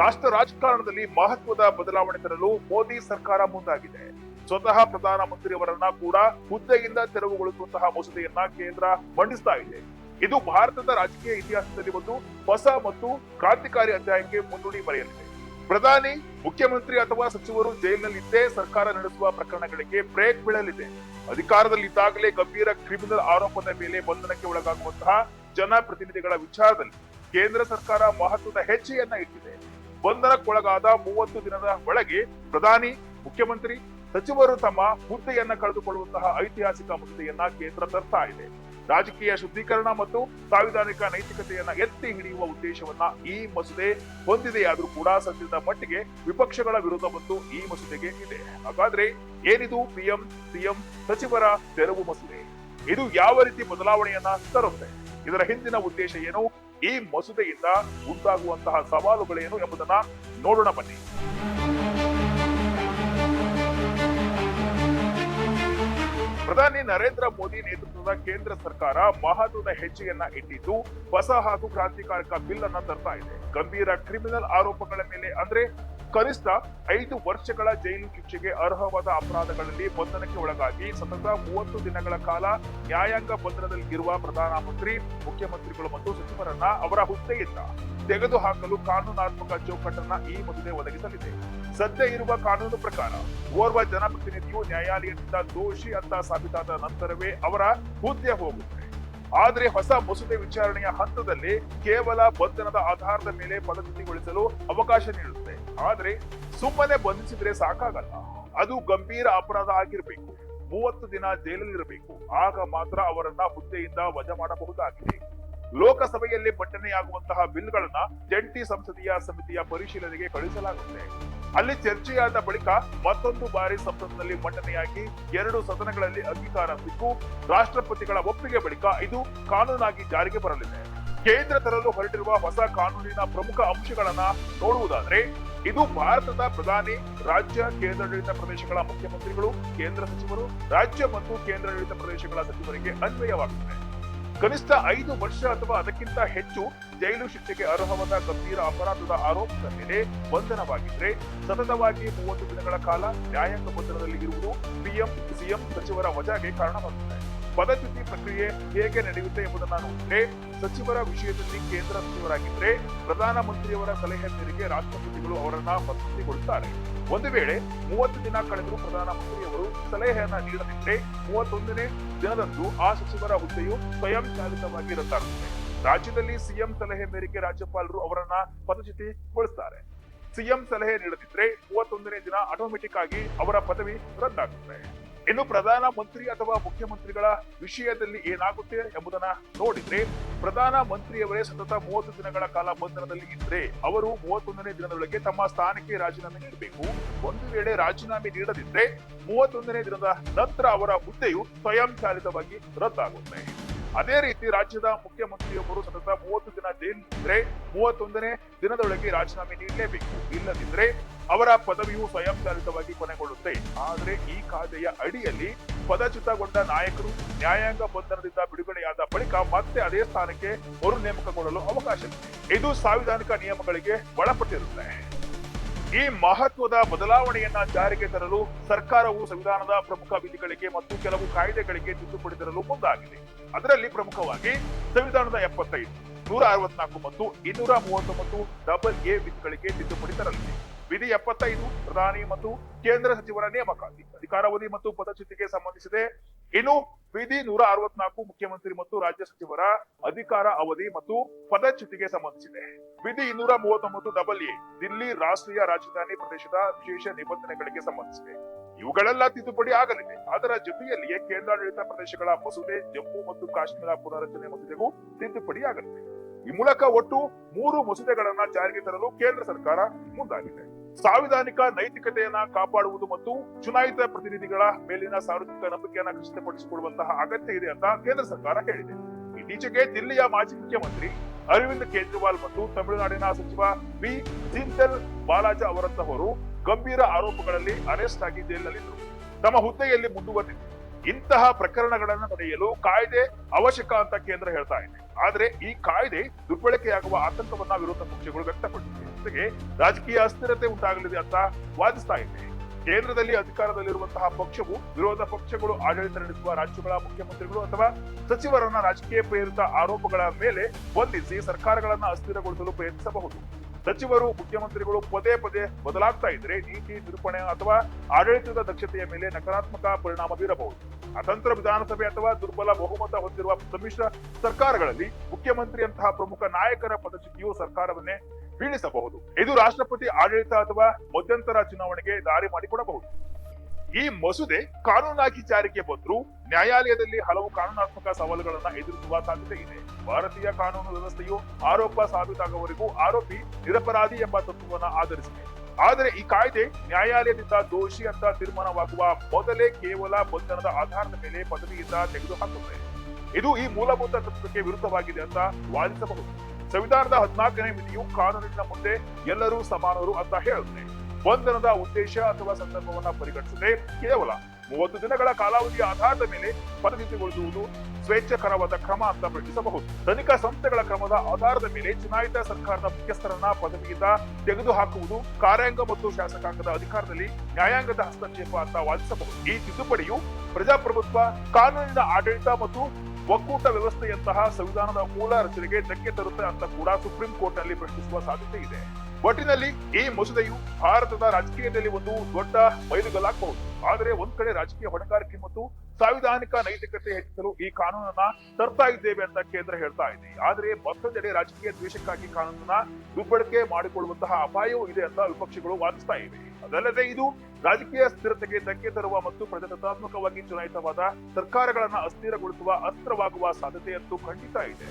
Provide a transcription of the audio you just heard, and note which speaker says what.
Speaker 1: ರಾಷ್ಟ್ರ ರಾಜಕಾರಣದಲ್ಲಿ ಮಹತ್ವದ ಬದಲಾವಣೆ ತರಲು ಮೋದಿ ಸರ್ಕಾರ ಮುಂದಾಗಿದೆ. ಸ್ವತಃ ಪ್ರಧಾನಮಂತ್ರಿಯವರನ್ನ ಕೂಡ ಹುದ್ದೆಯಿಂದ ತೆರವುಗೊಳಿಸುವಂತಹ ಮಸೂದೆಯನ್ನ ಕೇಂದ್ರ ಮಂಡಿಸ್ತಾ ಇದೆ. ಇದು ಭಾರತದ ರಾಜಕೀಯ ಇತಿಹಾಸದಲ್ಲಿ ಒಂದು ಹೊಸ ಮತ್ತು ಕ್ರಾಂತಿಕಾರಿ ಅಧ್ಯಾಯಕ್ಕೆ ಮುನ್ನುಡಿ ಬರೆಯಲಿದೆ. ಪ್ರಧಾನಿ, ಮುಖ್ಯಮಂತ್ರಿ ಅಥವಾ ಸಚಿವರು ಜೈಲಿನಲ್ಲಿದ್ದೇ ಸರ್ಕಾರ ನಡೆಸುವ ಪ್ರಕರಣಗಳಿಗೆ ಬ್ರೇಕ್ ಬೀಳಲಿದೆ. ಅಧಿಕಾರದಲ್ಲಿದ್ದಾಗಲೇ ಗಂಭೀರ ಕ್ರಿಮಿನಲ್ ಆರೋಪದ ಮೇಲೆ ಬಂಧನಕ್ಕೆ ಒಳಗಾಗುವಂತಹ ಜನಪ್ರತಿನಿಧಿಗಳ ವಿಚಾರದಲ್ಲಿ ಕೇಂದ್ರ ಸರ್ಕಾರ ಮಹತ್ವದ ಹೆಜ್ಜೆಯನ್ನ ಇಟ್ಟಿದೆ. ಬಂಧನಕ್ಕೊಳಗಾದ ಮೂವತ್ತು ದಿನದ ಒಳಗೆ ಪ್ರಧಾನಿ, ಮುಖ್ಯಮಂತ್ರಿ, ಸಚಿವರು ತಮ್ಮ ಹುದ್ದೆಯನ್ನ ಕಳೆದುಕೊಳ್ಳುವಂತಹ ಐತಿಹಾಸಿಕ ಮುದ್ದೆಯನ್ನ ಕೇಂದ್ರ ತರ್ತಾ ಇದೆ. ರಾಜಕೀಯ ಶುದ್ಧೀಕರಣ ಮತ್ತು ಸಾಂವಿಧಾನಿಕ ನೈತಿಕತೆಯನ್ನ ಎತ್ತಿ ಹಿಡಿಯುವ ಉದ್ದೇಶವನ್ನ ಈ ಮಸೂದೆ ಹೊಂದಿದೆಯಾದ್ರೂ ಕೂಡ ಸದ್ಯದ ಮಟ್ಟಿಗೆ ವಿಪಕ್ಷಗಳ ವಿರೋಧ ಮತ್ತು ಈ ಮಸೂದೆಗೆ ಇದೆ. ಹಾಗಾದ್ರೆ ಏನಿದು ಪಿಎಂ, ಸಿಎಂ ಸಚಿವರ ತೆರವು ಮಸೂದೆ? ಇದು ಯಾವ ರೀತಿ ಬದಲಾವಣೆಯನ್ನ ತರುತ್ತೆ? ಇದರ ಹಿಂದಿನ ಉದ್ದೇಶ ಏನು? ಈ ಮಸೂದೆಯಿಂದ ಉಂಟಾಗುವಂತಹ ಸವಾಲುಗಳೇನು ಎಂಬುದನ್ನ ನೋಡೋಣ ಬನ್ನಿ. ಪ್ರಧಾನಿ ನರೇಂದ್ರ ಮೋದಿ ನೇತೃತ್ವದ ಕೇಂದ್ರ ಸರ್ಕಾರ ಮಹತ್ವದ ಹೆಜ್ಜೆಯನ್ನ ಇಟ್ಟಿದ್ದು ಹೊಸ ಹಾಗೂ ಕ್ರಾಂತಿಕಾರಕ ಬಿಲ್ ಅನ್ನ ತರ್ತಾ ಇದೆ. ಗಂಭೀರ ಕ್ರಿಮಿನಲ್ ಆರೋಪಗಳ ಮೇಲೆ ಅಂದ್ರೆ ಕನಿಷ್ಠ ಐದು ವರ್ಷಗಳ ಜೈಲು ಶಿಕ್ಷೆಗೆ ಅರ್ಹವಾದ ಅಪರಾಧಗಳಲ್ಲಿ ಬಂಧನಕ್ಕೆ ಒಳಗಾಗಿ ಸತತ ಮೂವತ್ತು ದಿನಗಳ ಕಾಲ ನ್ಯಾಯಾಂಗ ಬಂಧನದಲ್ಲಿ ಇರುವ ಪ್ರಧಾನಮಂತ್ರಿ ಮುಖ್ಯಮಂತ್ರಿಗಳು ಮತ್ತು ಸಚಿವರನ್ನ ಅವರ ಹುದ್ದೆಯಿಂದ ತೆಗೆದುಹಾಕಲು ಕಾನೂನಾತ್ಮಕ ಚೌಕಟ್ಟನ್ನ ಈ ಮಸೂದೆ ಒದಗಿಸಲಿದೆ. ಸದ್ಯ ಇರುವ ಕಾನೂನು ಪ್ರಕಾರ ಓರ್ವ ಜನಪ್ರತಿನಿಧಿಯು ನ್ಯಾಯಾಲಯದಿಂದ ದೋಷಿ ಅಂತ ಸಾಬೀತಾದ ನಂತರವೇ ಅವರ ಹುದ್ದೆ ಹೋಗುತ್ತೆ. ಆದರೆ ಹೊಸ ಮಸೂದೆ ವಿಚಾರಣೆಯ ಹಂತದಲ್ಲಿ ಕೇವಲ ಬಂಧನದ ಆಧಾರದ ಮೇಲೆ ಪದಚ್ಯುತಿಗೊಳಿಸಲು ಅವಕಾಶ ನೀಡುತ್ತೆ. ಆದ್ರೆ ಸುಮ್ಮನೆ ಬಂಧಿಸಿದ್ರೆ ಸಾಕಾಗಲ್ಲ. ಅದು ಗಂಭೀರ ಅಪರಾಧ ಆಗಿರ್ಬೇಕು. ಮೂವತ್ತು ದಿನ ಜೈಲಲ್ಲಿರಬೇಕು ಆಗ ಮಾತ್ರ ಅವರನ್ನ ಹುದ್ದೆಯಿಂದ ವಜಾ ಮಾಡಬಹುದಾಗಿದೆ. ಲೋಕಸಭೆಯಲ್ಲಿ ಮಂಡನೆಯಾಗುವಂತಹ ಬಿಲ್ಗಳನ್ನ ಜಂಟಿ ಸಂಸದೀಯ ಸಮಿತಿಯ ಪರಿಶೀಲನೆಗೆ ಕಳುಹಿಸಲಾಗುತ್ತೆ. ಅಲ್ಲಿ ಚರ್ಚೆಯಾದ ಬಳಿಕ ಮತ್ತೊಂದು ಬಾರಿ ಸಂಸತ್ನಲ್ಲಿ ಮಂಡನೆಯಾಗಿ ಎರಡು ಸದನಗಳಲ್ಲಿ ಅಂಗೀಕಾರ ಸಿಕ್ಕು. ರಾಷ್ಟ್ರಪತಿಗಳ ಒಪ್ಪಿಗೆ ಬಳಿಕ ಇದು ಕಾನೂನಾಗಿ ಜಾರಿಗೆ ಬರಲಿದೆ. ಕೇಂದ್ರ ತರಲು ಹೊರಟಿರುವ ಹೊಸ ಕಾನೂನಿನ ಪ್ರಮುಖ ಅಂಶಗಳನ್ನ ನೋಡುವುದಾದ್ರೆ ಇದು ಭಾರತದ ಪ್ರಧಾನಿ, ರಾಜ್ಯ ಕೇಂದ್ರಾಡಳಿತ ಪ್ರದೇಶಗಳ ಮುಖ್ಯಮಂತ್ರಿಗಳು, ಕೇಂದ್ರ ಸಚಿವರು, ರಾಜ್ಯ ಮತ್ತು ಕೇಂದ್ರಾಡಳಿತ ಪ್ರದೇಶಗಳ ಸಚಿವರಿಗೆ ಅನ್ವಯವಾಗುತ್ತದೆ. ಕನಿಷ್ಠ ಐದು ವರ್ಷ ಅಥವಾ ಅದಕ್ಕಿಂತ ಹೆಚ್ಚು ಜೈಲು ಶಿಕ್ಷೆಗೆ ಅರ್ಹವಾದ ಗಂಭೀರ ಅಪರಾಧದ ಆರೋಪದ ಮೇಲೆ ಬಂಧನವಾಗಿದ್ರೆ ಸತತವಾಗಿ ಮೂವತ್ತು ದಿನಗಳ ಕಾಲ ನ್ಯಾಯಾಂಗ ಬಂಧನದಲ್ಲಿ ಇರುವುದು ಪಿಎಂ, ಸಿಎಂ ಸಚಿವರ ವಜಾಗೆ ಕಾರಣವಾಗುತ್ತದೆ. ಪದಚ್ಯುತಿ ಪ್ರಕ್ರಿಯೆ ಹೇಗೆ ನಡೆಯುತ್ತೆ ಎಂಬುದನ್ನು ನೋಡಿದ್ರೆ, ಸಚಿವರ ವಿಷಯದಲ್ಲಿ ಕೇಂದ್ರ ಸಚಿವರಾಗಿದ್ರೆ ಪ್ರಧಾನಮಂತ್ರಿಯವರ ಸಲಹೆ ಮೇರೆಗೆ ರಾಷ್ಟ್ರಪತಿಗಳು ಅವರನ್ನ ಪ್ರಸ್ತುತಿಗೊಳ್ಳುತ್ತಾರೆ ಒಂದು ವೇಳೆ ಮೂವತ್ತು ದಿನ ಕಳೆದರೂ ಪ್ರಧಾನಮಂತ್ರಿಯವರು ಸಲಹೆಯನ್ನ ನೀಡದಿದ್ದರೆ ಮೂವತ್ತೊಂದನೇ ದಿನದಂದು ಆ ಸಚಿವರ ಹುದ್ದೆಯು ಸ್ವಯಂ ಚಾಲಿತವಾಗಿ ರದ್ದಾಗುತ್ತದೆ. ರಾಜ್ಯದಲ್ಲಿ ಸಿಎಂ ಸಲಹೆ ಮೇರೆಗೆ ರಾಜ್ಯಪಾಲರು ಅವರನ್ನ ಪದಚ್ಯುತಿಗೊಳಿಸ್ತಾರೆ. ಸಿಎಂ ಸಲಹೆ ನೀಡದಿದ್ರೆ ಮೂವತ್ತೊಂದನೇ ದಿನ ಆಟೋಮೆಟಿಕ್ ಆಗಿ ಅವರ ಪದವಿ ರದ್ದಾಗುತ್ತೆ. ಇನ್ನು ಪ್ರಧಾನ ಮಂತ್ರಿ ಅಥವಾ ಮುಖ್ಯಮಂತ್ರಿಗಳ ವಿಷಯದಲ್ಲಿ ಏನಾಗುತ್ತೆ ಎಂಬುದನ್ನ ನೋಡಿದ್ರೆ, ಪ್ರಧಾನ ಮಂತ್ರಿಯವರೇ ಸತತ ಮೂವತ್ತು ದಿನಗಳ ಕಾಲ ಬಂಧನದಲ್ಲಿ ಇದ್ರೆ, ಅವರು ಮೂವತ್ತೊಂದನೇ ದಿನದೊಳಗೆ ತಮ್ಮ ಸ್ಥಾನಕ್ಕೆ ರಾಜೀನಾಮೆ ನೀಡಬೇಕು. ಒಂದು ವೇಳೆ ರಾಜೀನಾಮೆ ನೀಡದಿದ್ರೆ, ಮೂವತ್ತೊಂದನೇ ದಿನದ ನಂತರ ಅವರ ಹುದ್ದೆಯು ಸ್ವಯಂ ಚಾಲಿತವಾಗಿ ರದ್ದಾಗುತ್ತೆ. ಅದೇ ರೀತಿ ರಾಜ್ಯದ ಮುಖ್ಯಮಂತ್ರಿಯೊಬ್ಬರು ಸತತ ಮೂವತ್ತು ದಿನ ಜೈಲಿದ್ರೆ ಮೂವತ್ತೊಂದನೇ ದಿನದೊಳಗೆ ರಾಜೀನಾಮೆ ನೀಡಲೇಬೇಕು. ಇಲ್ಲದಿದ್ರೆ ಅವರ ಪದವಿಯು ಸ್ವಯಂಚಾಲಿತವಾಗಿ ಕೊನೆಗೊಳ್ಳುತ್ತೆ. ಆದರೆ ಈ ಕಾಯ್ದೆಯ ಅಡಿಯಲ್ಲಿ ಪದಚ್ಯುತಗೊಂಡ ನಾಯಕರು ನ್ಯಾಯಾಂಗ ಬಂಧನದಿಂದ ಬಿಡುಗಡೆಯಾದ ಬಳಿಕ ಮತ್ತೆ ಅದೇ ಸ್ಥಾನಕ್ಕೆ ಮರು ನೇಮಕಗೊಳ್ಳಲು ಅವಕಾಶವಿದೆ ಇದು. ಸಾಂವಿಧಾನಿಕ ನಿಯಮಗಳಿಗೆ ಒಳಪಟ್ಟಿರುತ್ತೆ. ಈ ಮಹತ್ವದ ಬದಲಾವಣೆಯನ್ನ ಜಾರಿಗೆ ತರಲು ಸರ್ಕಾರವು ಸಂವಿಧಾನದ ಪ್ರಮುಖ ವಿಧಿಗಳಿಗೆ ಮತ್ತು ಕೆಲವು ಕಾಯ್ದೆಗಳಿಗೆ ತಿದ್ದುಪಡಿ ತರಲು ಮುಂದಾಗಿದೆ. ಅದರಲ್ಲಿ ಪ್ರಮುಖವಾಗಿ ಸಂವಿಧಾನದ ಎಪ್ಪತ್ತೈದು, ನೂರ ಅರವತ್ನಾಲ್ಕು ಮತ್ತು ಇನ್ನೂರ ಮೂವತ್ತೊಂಬತ್ತು ಡಬಲ್ ಎ ವಿಧಿಗಳಿಗೆ ತಿದ್ದುಪಡಿ ತರಲಿದೆ. ವಿಧಿ ಎಪ್ಪತ್ತೈದು ಪ್ರಧಾನಿ ಮತ್ತು ಕೇಂದ್ರ ಸಚಿವರ ನೇಮಕಾತಿ ಅಧಿಕಾರಾವಧಿ ಮತ್ತು ಪದಚ್ಯುತಿಗೆ ಸಂಬಂಧಿಸಿದೆ. ಇನ್ನು ವಿಧಿ ನೂರ ಅರವತ್ನಾಲ್ಕು, ಮುಖ್ಯಮಂತ್ರಿ ಮತ್ತು ರಾಜ್ಯ ಸಚಿವರ ಅಧಿಕಾರ ಅವಧಿ ಮತ್ತು ಪದಚ್ಯುತಿಗೆ ಸಂಬಂಧಿಸಿದೆ. ವಿಧಿ ಇನ್ನೂರ ಮೂವತ್ತೊಂಬತ್ತು ಡಬಲ್ ಎ ದಿಲ್ಲಿ ರಾಷ್ಟ್ರೀಯ ರಾಜಧಾನಿ ಪ್ರದೇಶದ ವಿಶೇಷ ನಿಬಂಧನೆಗಳಿಗೆ ಸಂಬಂಧಿಸಿದೆ. ಇವುಗಳೆಲ್ಲ ತಿದ್ದುಪಡಿ ಆಗಲಿದೆ. ಅದರ ಜೊತೆಯಲ್ಲಿಯೇ ಕೇಂದ್ರಾಡಳಿತ ಪ್ರದೇಶಗಳ ಮಸೂದೆ, ಜಮ್ಮು ಮತ್ತು ಕಾಶ್ಮೀರ ಪುನರಚನೆ ಮಸೂದೆಗೂ ತಿದ್ದುಪಡಿ ಆಗಲಿದೆ. ಈ ಮೂಲಕ ಒಟ್ಟು ಮೂರು ಮಸೂದೆಗಳನ್ನ ಜಾರಿಗೆ ತರಲು ಕೇಂದ್ರ ಸರ್ಕಾರ ಮುಂದಾಗಿದೆ. ಸಾಂವಿಧಾನಿಕ ನೈತಿಕತೆಯನ್ನ ಕಾಪಾಡುವುದು ಮತ್ತು ಚುನಾಯಿತ ಪ್ರತಿನಿಧಿಗಳ ಮೇಲಿನ ಸಾರ್ವಜನಿಕ ನಂಬಿಕೆಯನ್ನ ಖಚಿತಪಡಿಸಿಕೊಳ್ಳುವಂತಹ ಅಗತ್ಯ ಇದೆ ಅಂತ ಕೇಂದ್ರ ಸರ್ಕಾರ ಹೇಳಿದೆ. ಇತ್ತೀಚೆಗೆ ದಿಲ್ಲಿಯ ಮಾಜಿ ಮುಖ್ಯಮಂತ್ರಿ ಅರವಿಂದ್ ಕೇಜ್ರಿವಾಲ್ ಮತ್ತು ತಮಿಳುನಾಡಿನ ಸಚಿವ ಬಿ ಜಿಂತಲ್ ಬಾಲಾಜ ಅವರಂತಹವರು ಗಂಭೀರ ಆರೋಪಗಳಲ್ಲಿ ಅರೆಸ್ಟ್ ಆಗಿ ಜೈಲಿನಲ್ಲಿದ್ದರು. ತಮ್ಮ ಹುದ್ದೆಯಲ್ಲಿ ಮುಂದುವರೆದಿದೆ. ಇಂತಹ ಪ್ರಕರಣಗಳನ್ನು ತಡೆಯಲು ಕಾಯ್ದೆ ಅವಶ್ಯಕ ಅಂತ ಕೇಂದ್ರ ಹೇಳ್ತಾ ಇದೆ. ಆದ್ರೆ ಈ ಕಾಯ್ದೆ ದುರ್ಬಳಕೆಯಾಗುವ ಆತಂಕವನ್ನ ವಿರೋಧ ಪಕ್ಷಗಳು ವ್ಯಕ್ತಪಡಿಸಿವೆ. ಜೊತೆಗೆ ರಾಜಕೀಯ ಅಸ್ಥಿರತೆ ಉಂಟಾಗಲಿದೆ ಅಂತ ವಾದಿಸ್ತಾ ಇದೆ ಕೇಂದ್ರದಲ್ಲಿ ಅಧಿಕಾರದಲ್ಲಿರುವಂತಹ ಪಕ್ಷವು ವಿರೋಧ ಪಕ್ಷಗಳು ಆಡಳಿತ ನಡೆಸುವ ರಾಜ್ಯಗಳ ಮುಖ್ಯಮಂತ್ರಿಗಳು ಅಥವಾ ಸಚಿವರನ್ನ ರಾಜಕೀಯ ಪ್ರೇರಿತ ಆರೋಪಗಳ ಮೇಲೆ ಬಂಧಿಸಿ ಸರ್ಕಾರಗಳನ್ನ ಅಸ್ಥಿರಗೊಳಿಸಲು ಪ್ರಯತ್ನಿಸಬಹುದು. ಸಚಿವರು ಮುಖ್ಯಮಂತ್ರಿಗಳು ಪದೇ ಪದೇ ಬದಲಾಗ್ತಾ ಇದ್ರೆ ನೀತಿ, ನಿರೂಪಣೆ ಅಥವಾ ಆಡಳಿತದ ದಕ್ಷತೆಯ ಮೇಲೆ ನಕಾರಾತ್ಮಕ ಪರಿಣಾಮ ಬೀರಬಹುದು. ಅತಂತ್ರ ವಿಧಾನಸಭೆ ಅಥವಾ ದುರ್ಬಲ ಬಹುಮತ ಹೊಂದಿರುವ ಸಮ್ಮಿಶ್ರ ಸರ್ಕಾರಗಳಲ್ಲಿ ಮುಖ್ಯಮಂತ್ರಿಯಂತಹ ಪ್ರಮುಖ ನಾಯಕರ ಪದಚ್ಯುತಿಯು ಸರ್ಕಾರವನ್ನೇ ಬೀಳಿಸಬಹುದು. ಇದು ರಾಷ್ಟ್ರಪತಿ ಆಡಳಿತ ಅಥವಾ ಮಧ್ಯಂತರ ಚುನಾವಣೆಗೆ ದಾರಿ ಮಾಡಿಕೊಡಬಹುದು. ಈ ಮಸೂದೆ ಕಾನೂನಾಗಿ ಜಾರಿಗೆ ಬಂದರೂ ನ್ಯಾಯಾಲಯದಲ್ಲಿ ಹಲವು ಕಾನೂನಾತ್ಮಕ ಸವಾಲುಗಳನ್ನ ಎದುರಿಸುವ ಸಾಧ್ಯತೆ ಇದೆ. ಭಾರತೀಯ ಕಾನೂನು ವ್ಯವಸ್ಥೆಯು ಆರೋಪ ಸಾಬೀತಾಗುವವರೆಗೂ ಆರೋಪಿ ನಿರಪರಾಧಿ ಎಂಬ ತತ್ವವನ್ನು ಆಧರಿಸಿದೆ. ಆದರೆ ಈ ಕಾಯ್ದೆ ನ್ಯಾಯಾಲಯದಿಂದ ದೋಷಿ ಅಂತ ತೀರ್ಮಾನವಾಗುವ ಮೊದಲೇ ಕೇವಲ ಬಂಧನದ ಆಧಾರದ ಮೇಲೆ ಪದವಿಯಿಂದ ತೆಗೆದುಹಾಕುತ್ತದೆ. ಇದು ಈ ಮೂಲಭೂತ ತತ್ವಕ್ಕೆ ವಿರುದ್ಧವಾಗಿದೆ ಅಂತ ವಾದಿಸಬಹುದು. ಸಂವಿಧಾನದ ಹದಿನಾಲ್ಕನೇ ಮಿತಿಯು ಕಾನೂನಿನ ಮುಂದೆ ಎಲ್ಲರೂ ಸಮಾನರು ಅಂತ ಹೇಳುತ್ತೆ ಬಂಧನದ ಉದ್ದೇಶ ಅಥವಾ ಸಂದರ್ಭವನ್ನ ಪರಿಗಣಿಸದೆ ಕೇವಲ ಮೂವತ್ತು ದಿನಗಳ ಕಾಲಾವಧಿಯ ಆಧಾರದ ಮೇಲೆ ಪದಚ್ಯುತಿಗೊಳಿಸುವುದು ಸ್ವೇಚ್ಛಕರವಾದ ಕ್ರಮ ಅಂತ ಪ್ರಶ್ನಿಸಬಹುದು. ತನಿಖಾ ಸಂಸ್ಥೆಗಳ ಕ್ರಮದ ಆಧಾರದ ಮೇಲೆ ಚುನಾಯಿತ ಸರ್ಕಾರದ ಮುಖ್ಯಸ್ಥರನ್ನ ಪದವಿಯಿಂದ ತೆಗೆದುಹಾಕುವುದು ಕಾರ್ಯಾಂಗ ಮತ್ತು ಶಾಸಕಾಂಗದ ಅಧಿಕಾರದಲ್ಲಿ ನ್ಯಾಯಾಂಗದ ಹಸ್ತಕ್ಷೇಪ ಅಂತ ವಾದಿಸಬಹುದು. ಈ ತಿದ್ದುಪಡಿಯು ಪ್ರಜಾಪ್ರಭುತ್ವ, ಕಾನೂನಿನ ಆಡಳಿತ ಮತ್ತು ಒಕ್ಕೂಟ ವ್ಯವಸ್ಥೆಯಂತಹ ಸಂವಿಧಾನದ ಮೂಲ ರಚನೆಗೆ ಧಕ್ಕೆ ತರುತ್ತೆ ಅಂತ ಕೂಡ ಸುಪ್ರೀಂ ಕೋರ್ಟ್ನಲ್ಲಿ ಪ್ರಶ್ನಿಸುವ ಸಾಧ್ಯತೆ ಇದೆ. ಒಟ್ಟಿನಲ್ಲಿ ಈ ಮಸೂದೆಯು ಭಾರತದ ರಾಜಕೀಯದಲ್ಲಿ ಒಂದು ದೊಡ್ಡ ಮೈಲುಗಲ್ಲಾಗಬಹುದು. ಆದರೆ ಒಂದ್ ಕಡೆ ರಾಜಕೀಯ ಹೊಣೆಗಾರಿಕೆ ಮತ್ತು ಸಾಂವಿಧಾನಿಕ ನೈತಿಕತೆ ಹೆಚ್ಚಿಸಲು ಈ ಕಾನೂನನ್ನ ತರ್ತಾ ಇದ್ದೇವೆ ಅಂತ ಕೇಂದ್ರ ಹೇಳ್ತಾ ಇದೆ. ಆದರೆ ಮತ್ತೊಂದೆಡೆ ರಾಜಕೀಯ ದ್ವೇಷಕ್ಕಾಗಿ ಕಾನೂನನ್ನ ದುರ್ಬಳಕೆ ಮಾಡಿಕೊಳ್ಳುವಂತಹ ಅಪಾಯವೂ ಇದೆ ಅಂತ ವಿಪಕ್ಷಗಳು ವಾದಿಸ್ತಾ ಇವೆ. ಅದಲ್ಲದೆ ಇದು ರಾಜಕೀಯ ಸ್ಥಿರತೆಗೆ ಧಕ್ಕೆ ತರುವ ಮತ್ತು ಪ್ರಜಾಸತ್ತಾತ್ಮಕವಾಗಿ ಚುನಾಯಿತವಾದ ಸರ್ಕಾರಗಳನ್ನ ಅಸ್ಥಿರಗೊಳಿಸುವ ಅಸ್ತ್ರವಾಗುವ ಸಾಧ್ಯತೆಯಂತೂ ಖಂಡಿತ ಇದೆ.